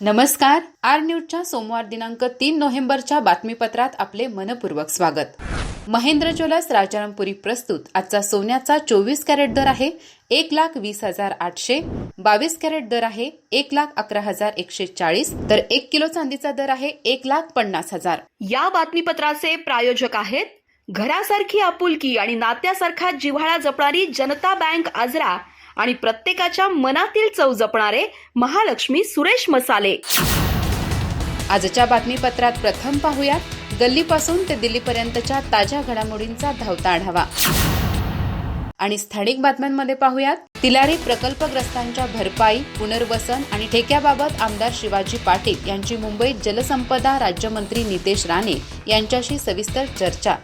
नमस्कार. आर न्यूजच्या सोमवार दिनांक तीन नोव्हेंबरच्या बातमीपत्रात आपले मनपूर्वक स्वागत. महेंद्र ज्वेलर्स राजारामपुरी प्रस्तुत. आजचा सोन्याचा चोवीस कॅरेट दर आहे एक लाख वीस हजार आठशे. बावीस कॅरेट दर आहे एक लाख अकरा हजार एकशे चाळीस. तर एक किलो चांदीचा दर आहे एक लाख पन्नास हजार. या बातमीपत्राचे प्रायोजक आहेत घरासारखी आपुलकी आणि नात्यासारखा जिव्हाळा जपणारी जनता बँक आजरा आणि प्रत्येकाच्या मनातील चव जपणारे महालक्ष्मी सुरेश मसाले. आजच्या बातमीपत्रात प्रथम पाहूयात गल्लीपासून ते दिल्लीपर्यंतच्या ताज्या घडामोडींचा धावता आढावा. आणि स्थानिक बातम्यांमध्ये पाहूयात तिलारी प्रकल्पग्रस्तांच्या भरपाई पुनर्वसन आणि ठेक्याबाबत आमदार शिवाजी पाटील यांची मुंबईत जलसंपदा राज्यमंत्री नितेश राणे यांच्याशी सविस्तर चर्चा.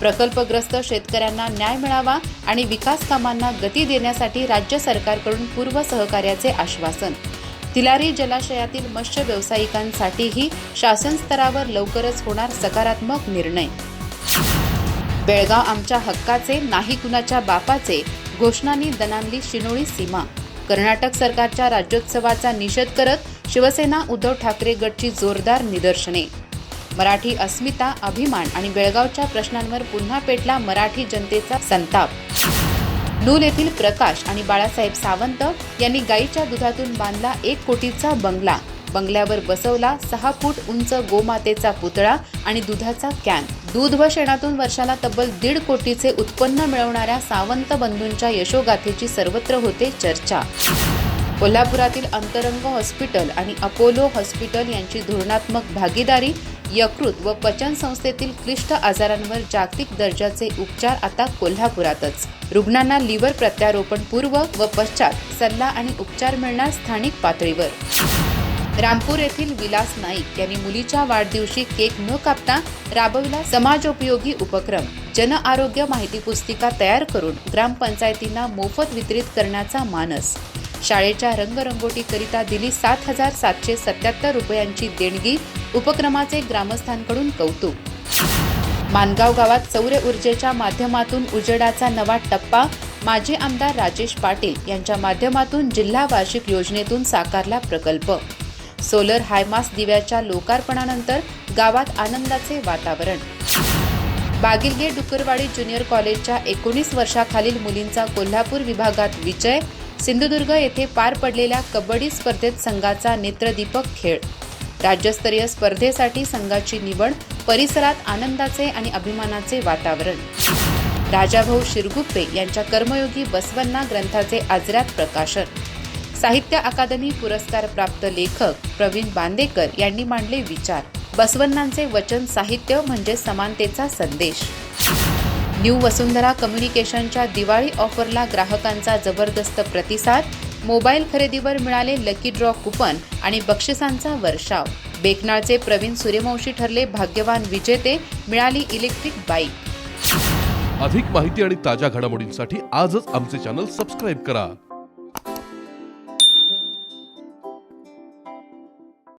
प्रकल्पग्रस्त शेतकऱ्यांना न्याय मिळावा आणि विकास कामांना गती देण्यासाठी राज्य सरकारकडून पूर्व सहकार्याचे आश्वासन. तिलारी जलाशयातील मत्स्य व्यावसायिकांसाठीही शासन स्तरावर लवकरच होणार सकारात्मक निर्णय. बेळगाव आमच्या हक्काचे नाही कुणाच्या बापाचे घोषणांनी दणाणली शिनोळी सीमा. कर्नाटक सरकारच्या राज्योत्सवाचा निषेध करत शिवसेना उद्धव ठाकरे गटची जोरदार निदर्शने. मराठी अस्मिता अभिमान आणि बेळगावच्या प्रश्नांवर पुन्हा पेटला मराठी जनतेचा संताप. नूल येथील प्रकाश आणि बाळासाहेब सावंत यांनी गाईच्या दुधातून बांधला एक कोटीचा बंगला. बंगल्यावर बसवला सहा फूट उंच गोमातेचा पुतळा आणि दुधाचा कॅन. दूध व शेणातून वर्षाला तब्बल दीड कोटीचे उत्पन्न मिळवणाऱ्या सावंत बंधूंच्या यशोगाथेची सर्वत्र होते चर्चा. कोल्हापुरातील अंतरंग हॉस्पिटल आणि अपोलो हॉस्पिटल यांची धोरणात्मक भागीदारी यकृत व पचन संस्थेतील क्लिष्ट आजारांवर जागतिक दर्जाचे उपचार आता कोल्हापुरातच. रुग्णांना लिव्हर प्रत्यारोपण पूर्व व पश्चात सल्ला आणि उपचार मिळणार स्थानिक पातळीवर. रामपूर येथील विलास नाईक यांनी मुलीच्या वाढदिवशी केक न कापता राबविला समाजोपयोगी उपक्रम. जन आरोग्य माहिती पुस्तिका तयार करून ग्रामपंचायतींना मोफत वितरित करण्याचा मानस शाळेच्या रंगरंगोटीकरिता दिली सात हजार सातशे सत्याहत्तर रुपयांची देणगी उपक्रमाचे ग्रामस्थांकडून कौतुक. मानगाव गावात सौर ऊर्जेच्या माध्यमातून उजेडाचा नवा टप्पा माजी आमदार राजेश पाटील यांच्या माध्यमातून जिल्हा वार्षिक योजनेतून साकारला प्रकल्प. सोलर हायमास दिव्याच्या लोकार्पणानंतर गावात आनंदाचे वातावरण. बागिलगे डुकरवाडी ज्युनियर कॉलेजच्या एकोणीस वर्षाखालील मुलींचा कोल्हापूर विभागात विजय सिंधुदुर्ग येथे पार पडलेल्या कबड्डी स्पर्धेत संघाचा नेत्रदीपक खेळ. राज्यस्तरीय स्पर्धेसाठी संघाची निवड परिसरात आनंदाचे आणि अभिमानाचे वातावरण. राजाभाऊ शिरगुप्पे यांच्या कर्मयोगी बसवन्ना ग्रंथाचे आजरात प्रकाशन. साहित्य अकादमी पुरस्कार प्राप्त लेखक प्रवीण बांदेकर यांनी मांडले विचार. बसवन्नांचे वचन साहित्य म्हणजे समानतेचा संदेश. न्यू वसुंधरा कम्युनिकेशनच्या दिवाळी ऑफरला ग्राहकांचा जबरदस्त प्रतिसाद मोबाईल खरेदीवर मिळाले लकी ड्रॉ कुपन आणि बक्षिसांचा वर्षाव. बेकनाळचे प्रवीण सूर्यवंशी ठरले भाग्यवान विजेते मिळाली इलेक्ट्रिक बाईक अधिक माहिती आणि ताज्या घडामोडींसाठी आजच आमचे चॅनल सबस्क्राईब करा.